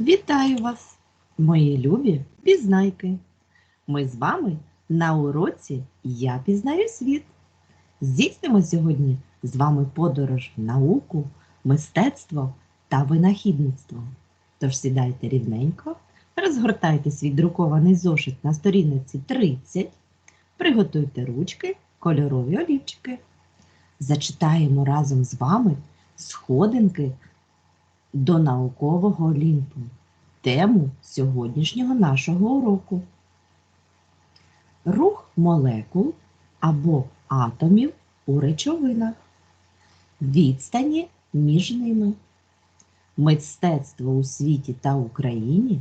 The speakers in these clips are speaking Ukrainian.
Вітаю вас, мої любі пізнайки! Ми з вами на уроці Я пізнаю світ. Здійснимо сьогодні з вами подорож в науку, мистецтво та винахідництво. Тож сідайте рівненько, розгортайте свій друкований зошит на сторінці 30, приготуйте ручки, кольорові олівчики. Зачитаємо разом з вами сходинки до наукового Олімпу. Тему сьогоднішнього нашого уроку. Рух молекул або атомів у речовинах. Відстані між ними. Мистецтво у світі та Україні.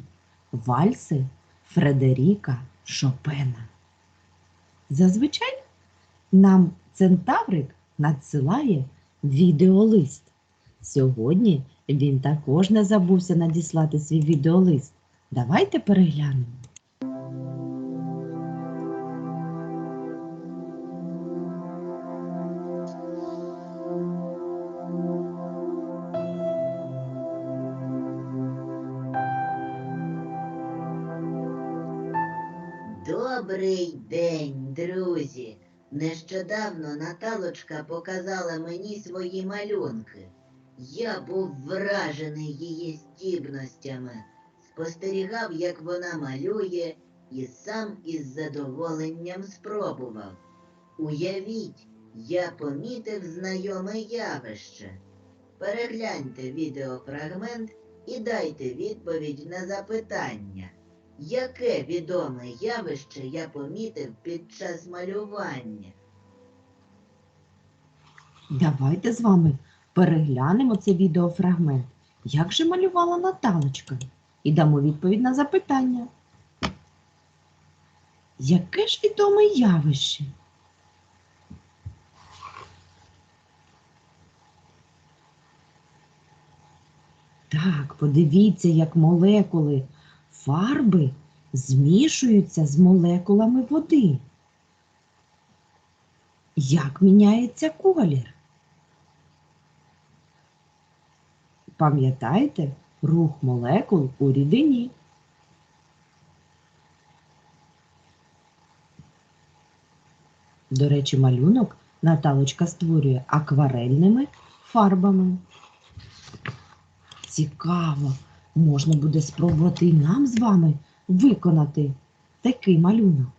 Вальси Фредеріка Шопена. Зазвичай нам центаврик надсилає відеолист. Сьогодні він також не забувся надіслати свій відеолист. Давайте переглянемо. Добрий день, друзі! Нещодавно Наталочка показала мені свої малюнки. Я був вражений її здібностями, спостерігав, як вона малює, і сам із задоволенням спробував. Уявіть, я помітив знайоме явище. Перегляньте відеофрагмент і дайте відповідь на запитання. Яке відоме явище я помітив під час малювання? Давайте з вами переглянемо цей відеофрагмент. Як же малювала Наталочка? І дамо відповідь на запитання. Яке ж відоме явище? Так, подивіться, як молекули фарби змішуються з молекулами води. Як міняється колір? Пам'ятаєте рух молекул у рідині? До речі, малюнок Наталочка створює акварельними фарбами. Цікаво, можна буде спробувати і нам з вами виконати такий малюнок.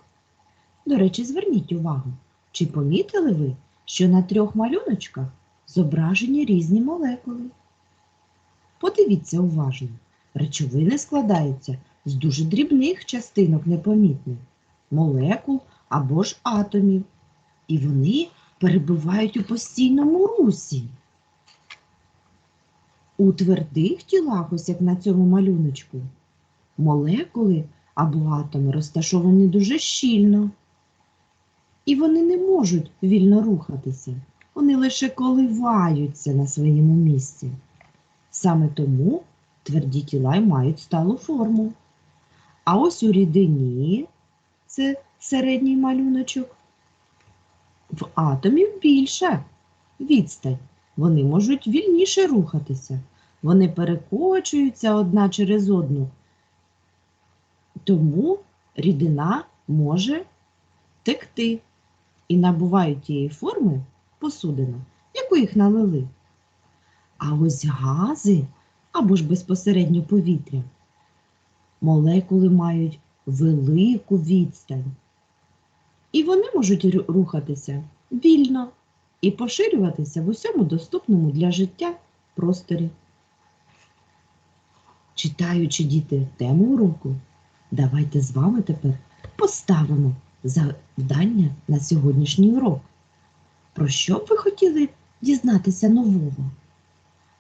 До речі, зверніть увагу, чи помітили ви, що на трьох малюночках зображені різні молекули? Подивіться уважно, речовини складаються з дуже дрібних частинок непомітних, молекул або ж атомів, і вони перебувають у постійному русі. У твердих тілах, ось як на цьому малюночку, молекули або атоми розташовані дуже щільно. І вони не можуть вільно рухатися. Вони лише коливаються на своєму місці. Саме тому тверді тіла й мають сталу форму. А ось у рідині це середній малюночок. В атомів більша відстань. Вони можуть вільніше рухатися. Вони перекочуються одна через одну. Тому рідина може текти і набувають тієї форми посудина, яку їх налили. А ось гази або ж безпосередньо повітря. Молекули мають велику відстань. І вони можуть рухатися вільно і поширюватися в усьому доступному для життя просторі. Читаючи діти тему уроку, давайте з вами тепер поставимо завдання на сьогоднішній урок. Про що б ви хотіли дізнатися нового?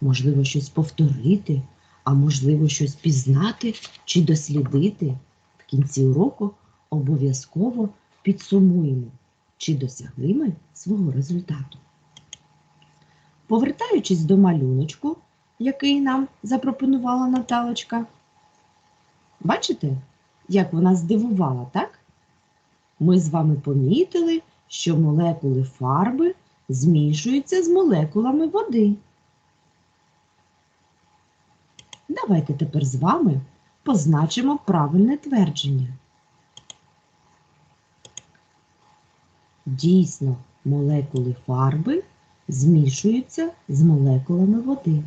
Можливо, щось повторити, а можливо, щось пізнати чи дослідити. В кінці уроку обов'язково підсумуємо, чи досягли ми свого результату. Повертаючись до малюночку, який нам запропонувала Наталочка, бачите, як вона здивувала, так? Ми з вами помітили, що молекули фарби змішуються з молекулами води. Давайте тепер з вами позначимо правильне твердження. Дійсно, молекули фарби змішуються з молекулами води.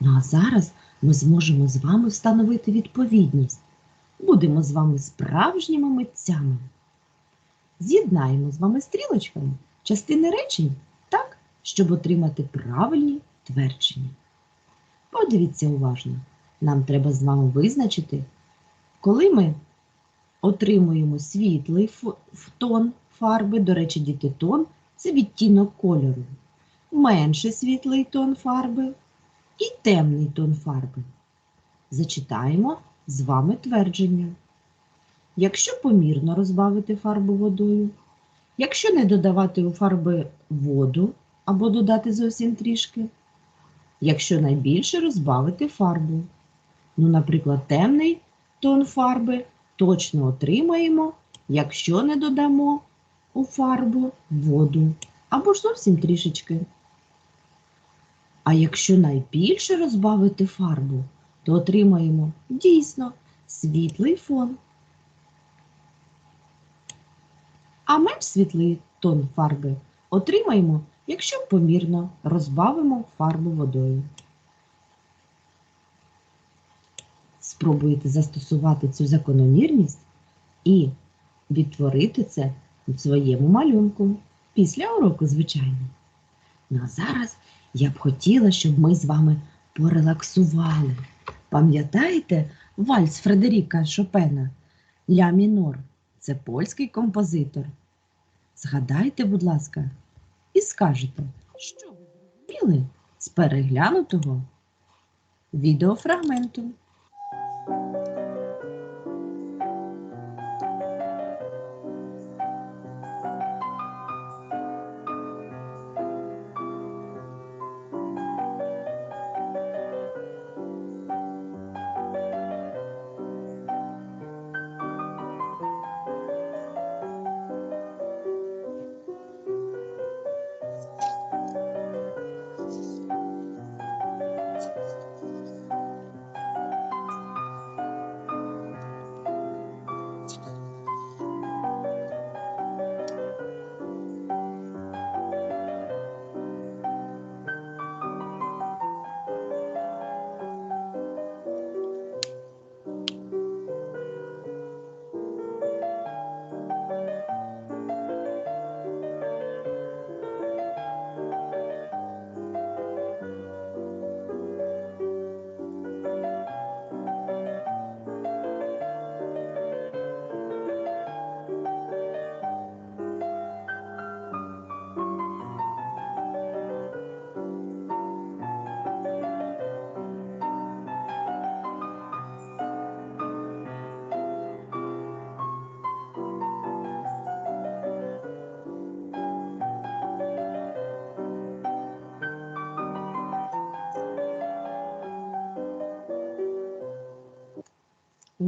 Ну а зараз ми зможемо з вами встановити відповідність. Будемо з вами справжніми митцями. З'єднаємо з вами стрілочками частини речень так, щоб отримати правильні твердження. Подивіться уважно. Нам треба з вами визначити, коли ми отримуємо світлий тон фарби, до речі, діти, тон це відтінок кольору, менше світлий тон фарби і темний тон фарби. Зачитаємо з вами твердження. Якщо помірно розбавити фарбу водою, якщо не додавати у фарби воду або додати зовсім трішки, якщо найбільше розбавити фарбу. Ну, наприклад, темний тон фарби точно отримаємо, якщо не додамо у фарбу воду або ж зовсім трішечки. А якщо найбільше розбавити фарбу, то отримаємо дійсно світлий фон. А менш світлий тон фарби отримаємо, якщо помірно розбавимо фарбу водою. Спробуйте застосувати цю закономірність і відтворити це в своєму малюнку після уроку, звичайно. Ну а зараз я б хотіла, щоб ми з вами порелаксували. Пам'ятаєте вальс Фредеріка Шопена Ля мінор? Це польський композитор. Згадайте, будь ласка, і скажете, що ви зробили з переглянутого відеофрагменту.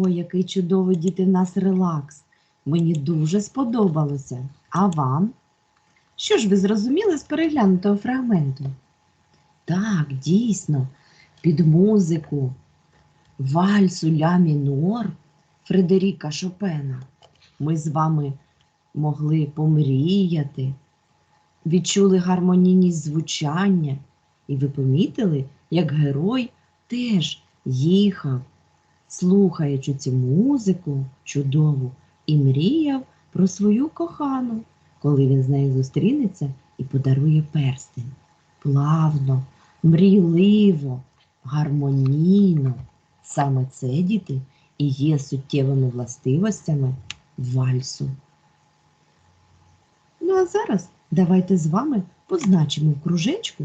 Ой, який чудовий діти в нас релакс. Мені дуже сподобалося. А вам? Що ж ви зрозуміли з переглянутого фрагменту? Так, дійсно, під музику вальсу ля мінор Фредеріка Шопена ми з вами могли помріяти, відчули гармонійність звучання, і ви помітили, як герой теж їхав слухаючи цю музику чудову, і мріяв про свою кохану, коли він з нею зустрінеться і подарує перстень. Плавно, мрійливо, гармонійно. Саме це, діти, і є суттєвими властивостями вальсу. Ну а зараз давайте з вами позначимо в кружечку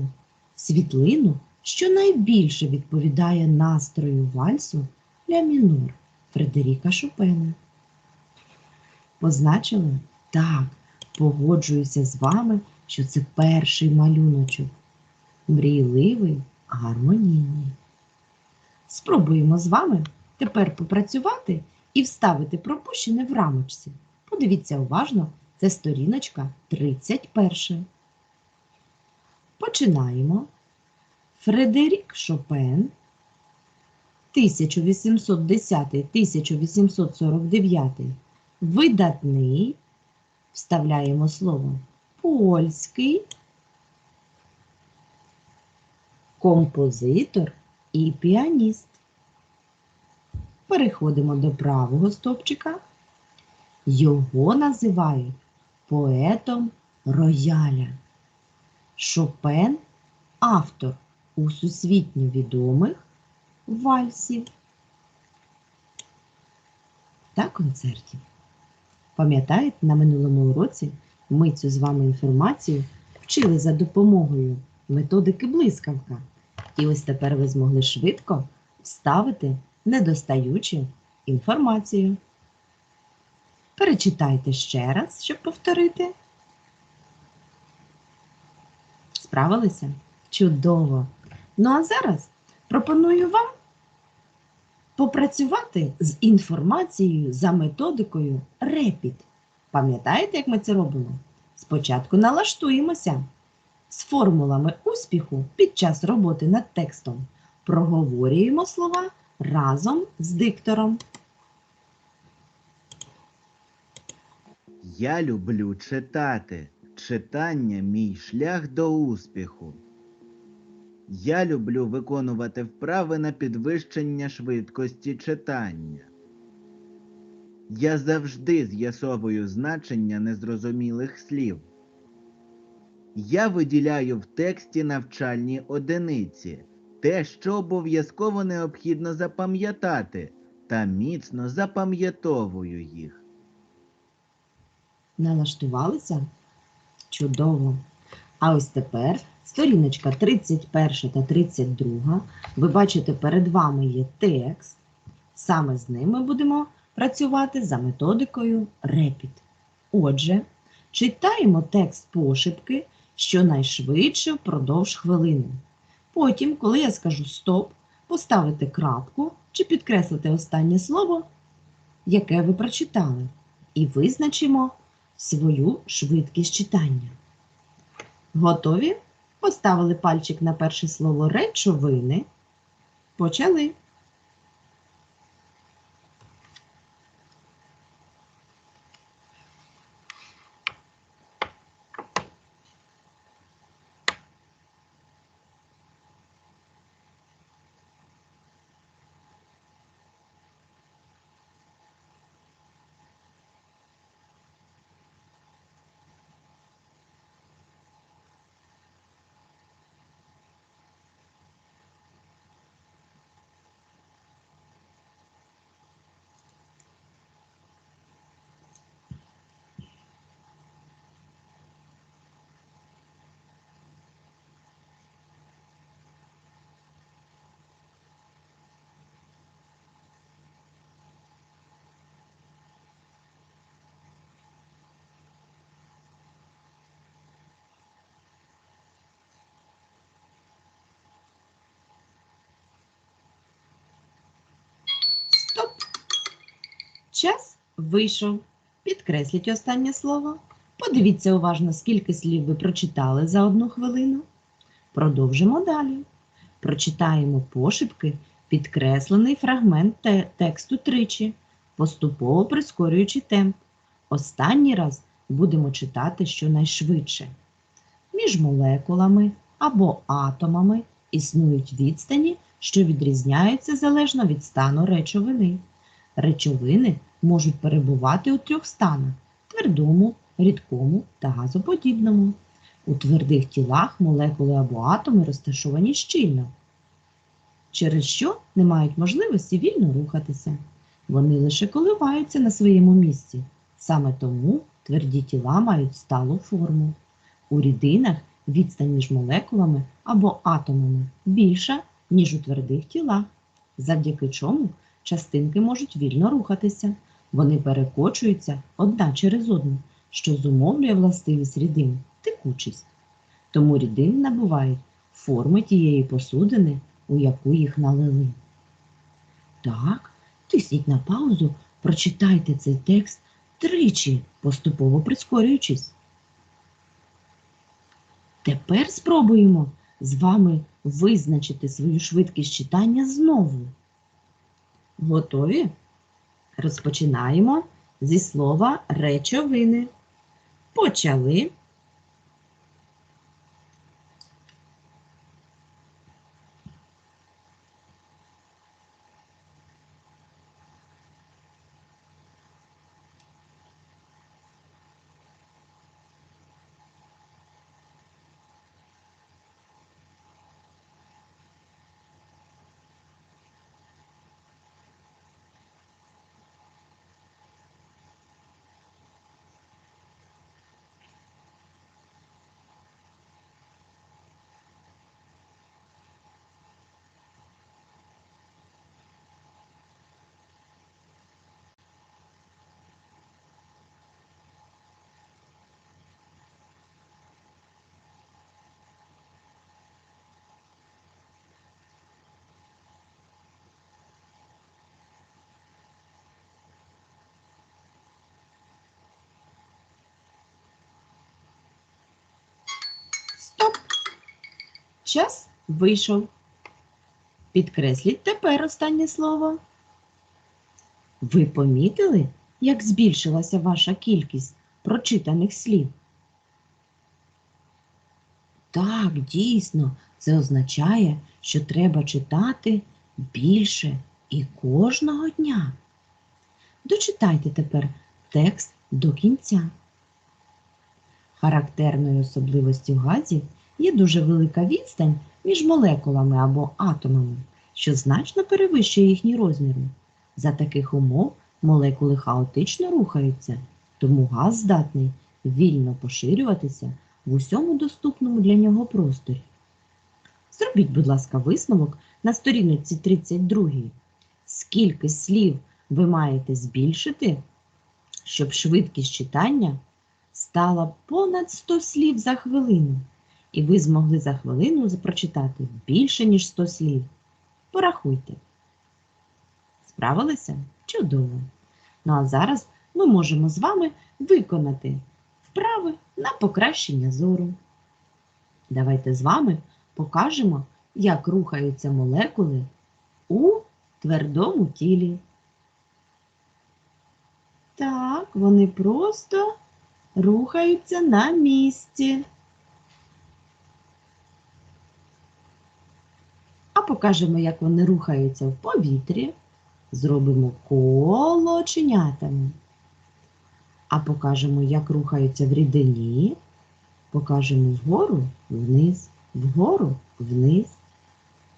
світлину, що найбільше відповідає настрою вальсу ля мінор Фредеріка Шопена. Позначили? Так, погоджуюся з вами, що це перший малюночок. Мрійливий, гармонійний. Спробуємо з вами тепер попрацювати і вставити пропущене в рамочці. Подивіться уважно, це сторіночка 31. Починаємо. Фредерік Шопен 1810-1849 видатний, вставляємо слово польський, композитор і піаніст. Переходимо до правого стовпчика. Його називають поетом рояля. Шопен автор усесвітньо відомих вальсів та концертів. Пам'ятаєте, на минулому уроці ми цю з вами інформацію вчили за допомогою методики блискавка. І ось тепер ви змогли швидко вставити недостаючу інформацію. Перечитайте ще раз, щоб повторити. Справилися? Чудово! Ну а зараз пропоную вам попрацювати з інформацією за методикою REPIT. Пам'ятаєте, як ми це робимо? Спочатку налаштуємося з формулами успіху під час роботи над текстом. Проговорюємо слова разом з диктором. Я люблю читати. Читання мій шлях до успіху. Я люблю виконувати вправи на підвищення швидкості читання. Я завжди з'ясовую значення незрозумілих слів. Я виділяю в тексті навчальні одиниці, те, що обов'язково необхідно запам'ятати, та міцно запам'ятовую їх. Налаштувалися? Чудово! А ось тепер сторіночка 31 та 32. Ви бачите, перед вами є текст. Саме з ним ми будемо працювати за методикою REPIT. Отже, читаємо текст пошепки щонайшвидше впродовж хвилини. Потім, коли я скажу стоп, поставите крапку чи підкреслите останнє слово, яке ви прочитали, і визначимо свою швидкість читання. Готові? Поставили пальчик на перше слово речовини. Почали. Стоп. Час вийшов. Підкресліть останнє слово. Подивіться уважно, скільки слів ви прочитали за одну хвилину. Продовжимо далі. Прочитаємо пошепки підкреслений фрагмент те- тексту тричі, поступово прискорюючи темп. Останній раз будемо читати щонайшвидше. Між молекулами або атомами існують відстані, що відрізняються залежно від стану речовини. Речовини можуть перебувати у трьох станах твердому, рідкому та газоподібному. У твердих тілах молекули або атоми розташовані щільно, через що не мають можливості вільно рухатися. Вони лише коливаються на своєму місці. Саме тому тверді тіла мають сталу форму. У рідинах відстань між молекулами або атомами більша, ніж у твердих тілах, завдяки чому частинки можуть вільно рухатися. Вони перекочуються одна через одну, що зумовлює властивість рідин текучість. Тому рідини набувають форми тієї посудини, у яку їх налили. Так, тисніть на паузу, прочитайте цей текст тричі, поступово прискорюючись. Тепер спробуємо з вами визначити свою швидкість читання знову. Готові? Розпочинаємо зі слова речовини. Почали. Стоп. Час вийшов. Підкресліть тепер останнє слово. Ви помітили, як збільшилася ваша кількість прочитаних слів? Так, дійсно, це означає, що треба читати більше і кожного дня. Дочитайте тепер текст до кінця. Характерною особливостю газів є дуже велика відстань між молекулами або атомами, що значно перевищує їхні розміри. За таких умов молекули хаотично рухаються, тому газ здатний вільно поширюватися в усьому доступному для нього просторі. Зробіть, будь ласка, висновок на сторінці 32. Скільки слів ви маєте збільшити, щоб швидкість читання стала понад 100 слів за хвилину, і ви змогли за хвилину прочитати більше, ніж 100 слів. Порахуйте. Справилися? Чудово. Ну а зараз ми можемо з вами виконати вправи на покращення зору. Давайте з вами покажемо, як рухаються молекули у твердому тілі. Так, вони просто рухаються на місці. Покажемо, як вони рухаються в повітрі. Зробимо коло оченятами. А покажемо, як рухаються в рідині. Покажемо вгору, вниз, вгору, вниз.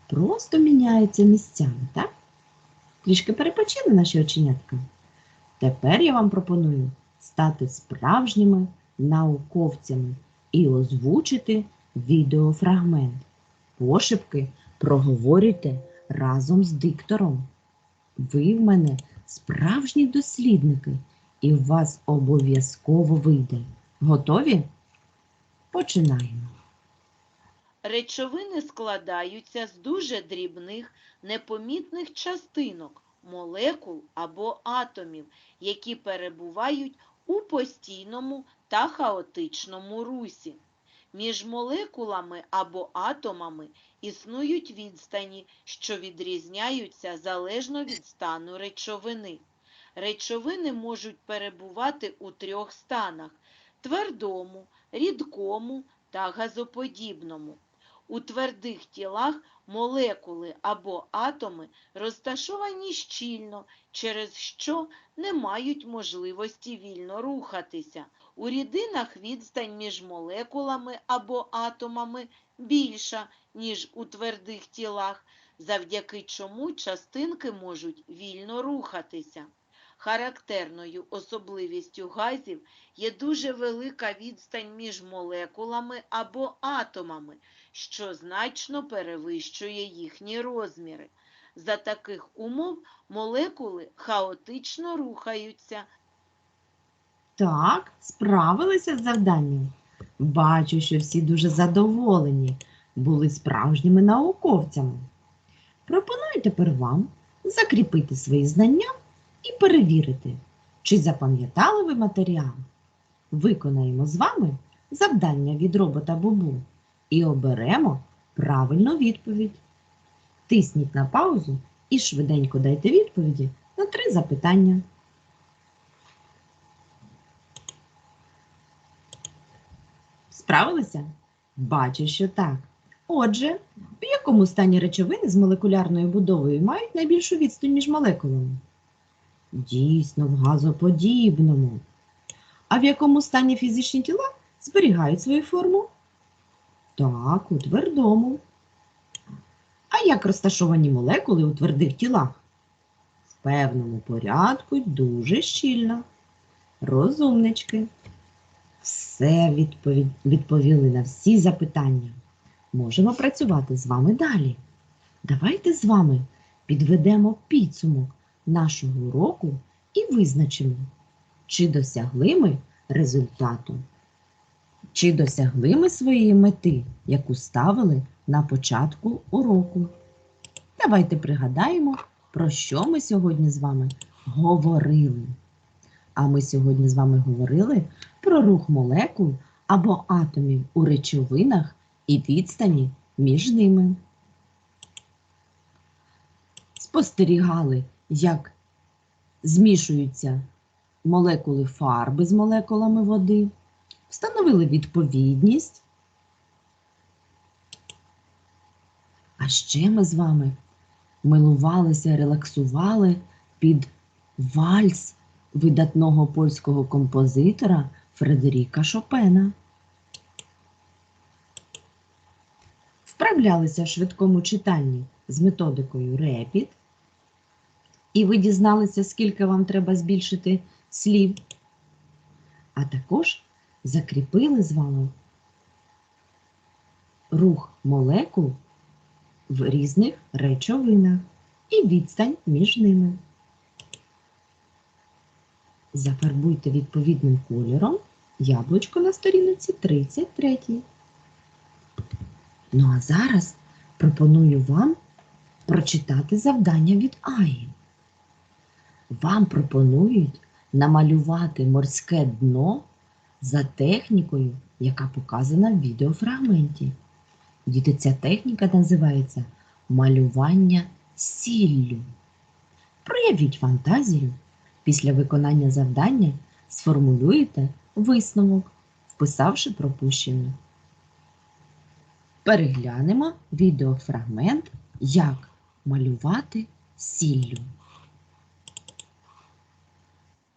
Просто міняються місцями, так? Трішки перепочили наші оченятка. Тепер я вам пропоную стати справжніми науковцями і озвучити відеофрагмент. Пошепки проговорюйте разом з диктором. Ви в мене справжні дослідники, і в вас обов'язково вийде. Готові? Починаємо. Речовини складаються з дуже дрібних, непомітних частинок, молекул або атомів, які перебувають у постійному та хаотичному русі. Між молекулами або атомами існують відстані, що відрізняються залежно від стану речовини. Речовини можуть перебувати у трьох станах твердому, рідкому та газоподібному. У твердих тілах молекули або атоми розташовані щільно, через що не мають можливості вільно рухатися. У рідинах відстань між молекулами або атомами більша, ніж у твердих тілах, завдяки чому частинки можуть вільно рухатися. Характерною особливістю газів є дуже велика відстань між молекулами або атомами, що значно перевищує їхні розміри. За таких умов молекули хаотично рухаються, Так, справилися з завданням. Бачу, що всі дуже задоволені, були справжніми науковцями. Пропоную тепер вам закріпити свої знання і перевірити, чи запам'ятали ви матеріал. Виконаємо з вами завдання від робота Бубу і оберемо правильну відповідь. Тисніть на паузу і швиденько дайте відповіді на три запитання. Справилися? Бачу, що так. Отже, в якому стані речовини з молекулярною будовою мають найбільшу відстань між молекулами? Дійсно, в газоподібному. А в якому стані фізичні тіла зберігають свою форму? Так, у твердому. А як розташовані молекули у твердих тілах? В певному порядку дуже щільно. Розумнички. Все відпові- відповіли на всі запитання. Можемо працювати з вами далі. Давайте з вами підведемо підсумок нашого уроку і визначимо, чи досягли ми результату, чи досягли ми своєї мети, яку ставили на початку уроку. Давайте пригадаємо, про що ми сьогодні з вами говорили. А ми сьогодні з вами говорили про рух молекул або атомів у речовинах і відстані між ними. Спостерігали, як змішуються молекули фарби з молекулами води, встановили відповідність. А ще ми з вами милувалися, релаксували під вальс видатного польського композитора Фредеріка Шопена. Вправлялися в швидкому читанні з методикою REPIT. І ви дізналися, скільки вам треба збільшити слів. А також закріпили з вами рух молекул в різних речовинах і відстань між ними. Зафарбуйте відповідним кольором яблучко на сторінці 33. Ну а зараз пропоную вам прочитати завдання від Аї. Вам пропонують намалювати морське дно за технікою, яка показана в відеофрагменті. Діти, ця техніка називається малювання сіллю. Проявіть фантазію. Після виконання завдання сформулюєте висновок, вписавши пропущене. Переглянемо відеофрагмент, як малювати сіллю.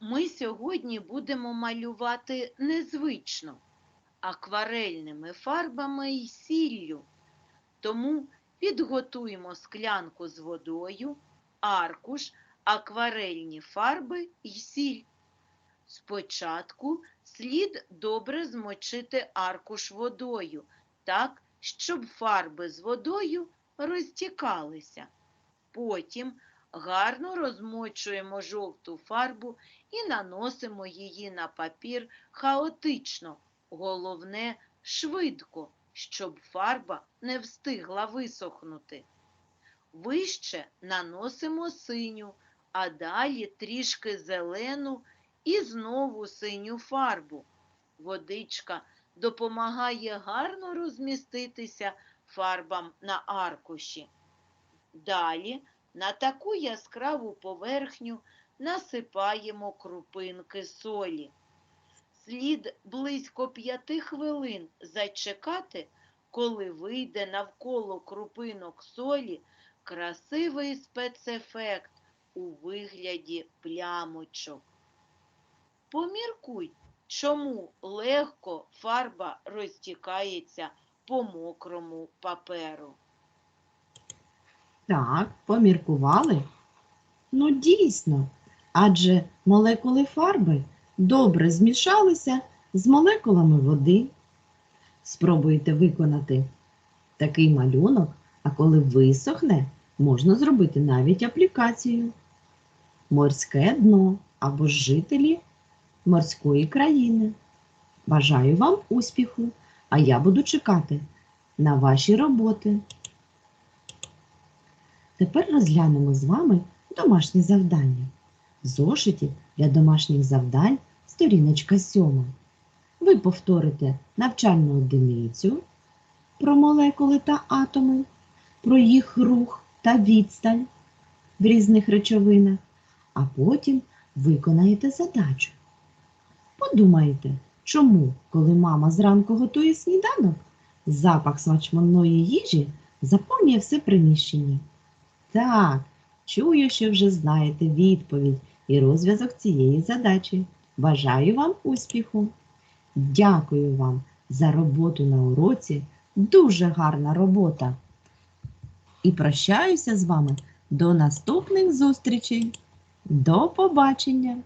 Ми сьогодні будемо малювати незвично акварельними фарбами і сіллю. Тому підготуємо склянку з водою, аркуш, акварельні фарби і сіль. Спочатку слід добре змочити аркуш водою, так, щоб фарби з водою розтікалися. Потім гарно розмочуємо жовту фарбу і наносимо її на папір хаотично, головне швидко, щоб фарба не встигла висохнути. Вище наносимо синю, а далі трішки зелену і знову синю фарбу. Водичка допомагає гарно розміститися фарбам на аркуші. Далі на таку яскраву поверхню насипаємо крупинки солі. Слід близько п'яти хвилин зачекати, коли вийде навколо крупинок солі красивий спецефект у вигляді плямочок. Поміркуй, чому легко фарба розтікається по мокрому паперу. Так, поміркували? Ну, дійсно, адже молекули фарби добре змішалися з молекулами води. Спробуйте виконати такий малюнок, а коли висохне, можна зробити навіть аплікацію. Морське дно або жителі морської країни. Бажаю вам успіху, а я буду чекати на ваші роботи. Тепер розглянемо з вами домашні завдання. Зошиті для домашніх завдань сторіночка 7. Ви повторите навчальну одиницю про молекули та атоми, про їх рух та відстань. в різних речовинах, а потім виконаєте задачу. Подумайте, чому, коли мама зранку готує сніданок, запах смачної їжі заповнює все приміщення. Так, чую, що вже знаєте відповідь і розв'язок цієї задачі. Бажаю вам успіху! Дякую вам за роботу на уроці. Дуже гарна робота. І прощаюся з вами до наступних зустрічей. До побачення!